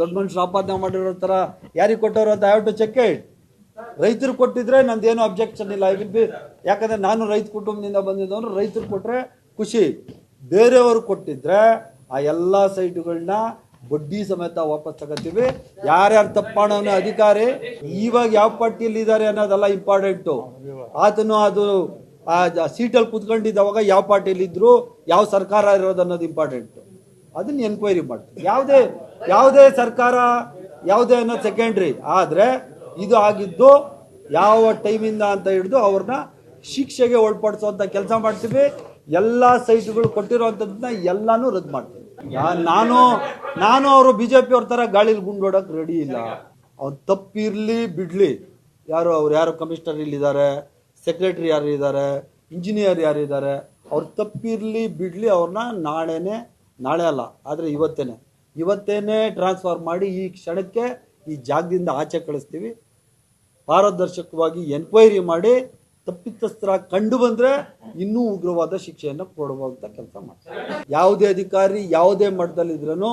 ದೊಡ್ಡ ಮನುಷ್ಯರು ಆಪಾದನೆ ಮಾಡಿರೋ ಥರ ಯಾರಿಗೆ ಕೊಟ್ಟವರು ಅಂತ ಟು ಚೆಕ್ ಇಟ್ ರೈತರು ಕೊಟ್ಟಿದ್ರೆ ನಂದೇನು ಅಬ್ಜೆಕ್ಷನ್ ಇಲ್ಲ. ಐ ಬಿ ಯಾಕಂದರೆ ನಾನು ರೈತ ಕುಟುಂಬದಿಂದ ಬಂದಿದ್ದವನು, ರೈತರು ಕೊಟ್ಟರೆ ಖುಷಿ. ಬೇರೆಯವರು ಕೊಟ್ಟಿದ್ರೆ ಆ ಎಲ್ಲ ಸೈಟುಗಳನ್ನ ಬಡ್ಡಿ ಸಮೇತ ವಾಪಸ್ ತಗೋತೀವಿ. ಯಾರ್ಯಾರು ತಪ್ಪಾಣವನ ಅಧಿಕಾರಿ ಇವಾಗ ಯಾವ ಪಾರ್ಟಿಯಲ್ಲಿ ಇದ್ದಾರೆ ಅನ್ನೋದೆಲ್ಲ ಇಂಪಾರ್ಟೆಂಟು ಆತನು ಅದು, ಆ ಸೀಟಲ್ಲಿ ಕುತ್ಕೊಂಡಿದ್ದವಾಗ ಯಾವ ಪಾರ್ಟಿಯಲ್ಲಿ ಇದ್ರು, ಯಾವ ಸರ್ಕಾರ ಇರೋದು ಅನ್ನೋದು ಇಂಪಾರ್ಟೆಂಟು ಅದನ್ನ ಎನ್ಕ್ವೈರಿ ಮಾಡ್ತೀವಿ. ಯಾವುದೇ ಯಾವುದೇ ಸರ್ಕಾರ ಯಾವುದೇ ಅನ್ನೋದು ಸೆಕೆಂಡ್ರಿ ಆದರೆ ಇದು ಆಗಿದ್ದು ಯಾವ ಟೈಮಿಂದ ಅಂತ ಹಿಡಿದು ಅವ್ರನ್ನ ಶಿಕ್ಷೆಗೆ ಒಳಪಡಿಸುವಂಥ ಕೆಲಸ ಮಾಡ್ತೀವಿ. ಎಲ್ಲ ಸೈಟ್ಗಳು ಕೊಟ್ಟಿರೋವಂಥದ್ದನ್ನ ಎಲ್ಲಾನು ರದ್ದು ಮಾಡ್ತೀವಿ. ನಾನು ನಾನು ಅವರು ಬಿ ಜೆ ಪಿ ಅವ್ರ ಥರ ಗಾಳಿಲಿ ಗುಂಡೋಡಕ್ಕೆ ರೆಡಿ ಇಲ್ಲ. ಅವ್ರು ತಪ್ಪಿರಲಿ ಬಿಡಲಿ. ಯಾರು, ಅವ್ರು ಯಾರು ಕಮಿಷನರ್ ಇಲ್ಲಿದ್ದಾರೆ ಸೆಕ್ರೆಟರಿ ಯಾರು ಇದ್ದಾರೆ ಇಂಜಿನಿಯರ್ ಯಾರು ಇದ್ದಾರೆ, ಅವ್ರು ತಪ್ಪಿರಲಿ ಬಿಡಲಿ ಅವ್ರನ್ನ ನಾಳೆನೇ, ನಾಳೆ ಅಲ್ಲ, ಆದರೆ ಇವತ್ತೇನೆ. ಇವತ್ತೇನೆ ಟ್ರಾನ್ಸ್ಫರ್ ಮಾಡಿ ಈ ಕ್ಷಣಕ್ಕೆ ಈ ಜಾಗದಿಂದ ಆಚೆ ಕಳಿಸ್ತೀವಿ. ಪಾರದರ್ಶಕವಾಗಿ ಎನ್ಕ್ವೈರಿ ಮಾಡಿ ತಪ್ಪಿತಸ್ಥರ ಕಂಡು ಬಂದರೆ ಇನ್ನೂ ಉಗ್ರವಾದ ಶಿಕ್ಷೆಯನ್ನು ಕೊಡುವಂಥ ಕೆಲಸ ಮಾಡ್ತೀವಿ. ಯಾವುದೇ ಅಧಿಕಾರಿ ಯಾವುದೇ ಮಟ್ಟದಲ್ಲಿದ್ರೂ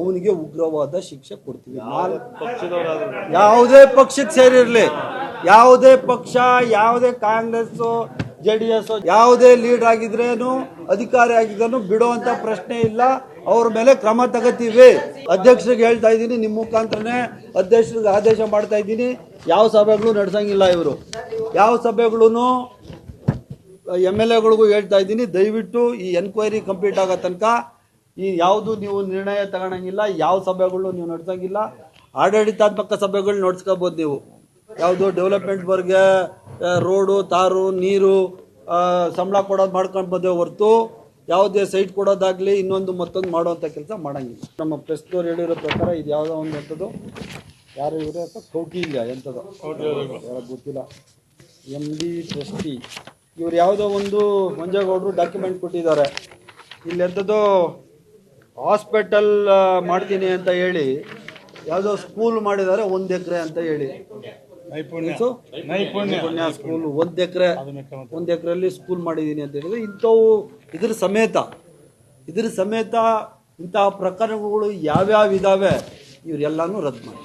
ಅವನಿಗೆ ಉಗ್ರವಾದ ಶಿಕ್ಷೆ ಕೊಡ್ತೀವಿ. ಯಾವುದೇ ಪಕ್ಷಕ್ಕೆ ಸೇರಿರಲಿ. ಯಾವುದೇ ಪಕ್ಷ ಯಾವುದೇ ಕಾಂಗ್ರೆಸ್ ಜೆ ಡಿ ಎಸ್ ಯಾವುದೇ ಲೀಡರ್ ಆಗಿದ್ರೇನು ಅಧಿಕಾರಿ ಆಗಿದ್ರೂ ಬಿಡುವಂಥ ಪ್ರಶ್ನೆ ಇಲ್ಲ. ಅವ್ರ ಮೇಲೆ ಕ್ರಮ ತಗೋತೀವಿ. ಅಧ್ಯಕ್ಷರಿಗೆ ಹೇಳ್ತಾ ಇದ್ದೀನಿ ನಿಮ್ಮ ಮುಖಾಂತರನೇ ಅಧ್ಯಕ್ಷರಿಗೆ ಆದೇಶ ಮಾಡ್ತಾ ಇದ್ದೀನಿ. ಯಾವ ಸಭೆಗಳು ನಡೆಸಂಗಿಲ್ಲ ಇವರು. ಯಾವ ಸಭೆಗಳೂ ಎಂ ಎಲ್ ಎಗಳಿಗೂ ಹೇಳ್ತಾ ಇದ್ದೀನಿ, ದಯವಿಟ್ಟು ಈ ಎನ್ಕ್ವೈರಿ ಕಂಪ್ಲೀಟ್ ಆಗೋ ತನಕ ಈ ಯಾವುದು ನೀವು ನಿರ್ಣಯ ತಗೊಳಂಗಿಲ್ಲ, ಯಾವ ಸಭೆಗಳು ನೀವು ನಡೆಸಂಗಿಲ್ಲ. ಆಡಳಿತಾತ್ಮಕ ಸಭೆಗಳು ನಡೆಸ್ಕೋಬೋದು ನೀವು. ಯಾವುದು ಡೆವಲಪ್ಮೆಂಟ್ ಬಗ್ಗೆ ರೋಡು, ತಾರು, ನೀರು ಸಂಬಳ ಕೊಡೋದು ಮಾಡ್ಕೊಂಡು ಬಂದೇ ಹೊರತು ಯಾವುದೇ ಸೈಟ್ ಕೊಡೋದಾಗ್ಲಿ ಇನ್ನೊಂದು ಮತ್ತೊಂದು ಮಾಡುವಂಥ ಕೆಲಸ ಮಾಡೋಂಗಿಲ್ಲ. ನಮ್ಮ ಪ್ರೆಸ್ನವ್ರು ಹೇಳಿರೋ ಪ್ರಕಾರ ಇದು ಯಾವುದೋ ಒಂದು ಎಂಥದ್ದು ಯಾರು ಅಥ್ವಾ ಕೌಕಿ ಇಲ್ಲ ಎಂಥದ್ದು ಯಾರೋ ಗೊತ್ತಿಲ್ಲ. ಎಂ ಡಿ ಟ್ರಸ್ಟಿ ಇವ್ರು ಯಾವುದೋ ಒಂದು ಮಂಜೇಗೌಡರು ಡಾಕ್ಯುಮೆಂಟ್ ಕೊಟ್ಟಿದ್ದಾರೆ. ಇಲ್ಲಿ ಎಂಥದ್ದು ಹಾಸ್ಪಿಟಲ್ ಮಾಡ್ತೀನಿ ಅಂತ ಹೇಳಿ ಯಾವುದೋ ಸ್ಕೂಲ್ ಮಾಡಿದ್ದಾರೆ ಒಂದು ಎಕರೆ ಅಂತ ಹೇಳಿ. ನೈಪುಣ್ಯ. ನೈಪುಣ್ಯ. ಸ್ಕೂಲ್ ಒಂದು ಎಕರೆ ಒಂದು ಎಕರೆಯಲ್ಲಿ ಸ್ಕೂಲ್ ಮಾಡಿದ್ದೀನಿ ಅಂತ ಹೇಳಿದ್ರೆ ಇಂಥವು ಇದ್ರ ಸಮೇತ ಇದ್ರ ಸಮೇತ ಇಂತಹ ಪ್ರಕರಣಗಳು ಯಾವ್ಯಾವ ಇದಾವೆ ಇವರೆಲ್ಲಾನು ರದ್ದು ಮಾಡಿ.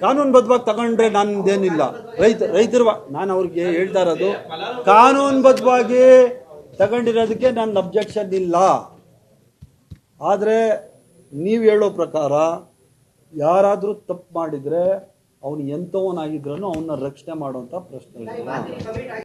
ಕಾನೂನುಬದ್ಧವಾಗಿ ತಗೊಂಡ್ರೆ ನನ್ನದೇನಿಲ್ಲ ರೈತ ರೈತರ ನಾನು ಅವ್ರಿಗೆ ಹೇಳ್ತಾ ಇರೋದು ಕಾನೂನುಬದ್ಧವಾಗಿ ತಗೊಂಡಿರೋದಕ್ಕೆ ನನ್ನ ಅಬ್ಜೆಕ್ಷನ್ ಇಲ್ಲ. ಆದರೆ ನೀವು ಹೇಳೋ ಪ್ರಕಾರ ಯಾರಾದರೂ ತಪ್ಪು ಮಾಡಿದರೆ ಅವನು ಎಂಥವನಾಗಿದ್ರೂ ಅವನ್ನ ರಕ್ಷಣೆ ಮಾಡುವಂಥ ಪ್ರಶ್ನೆ ಇಲ್ಲ.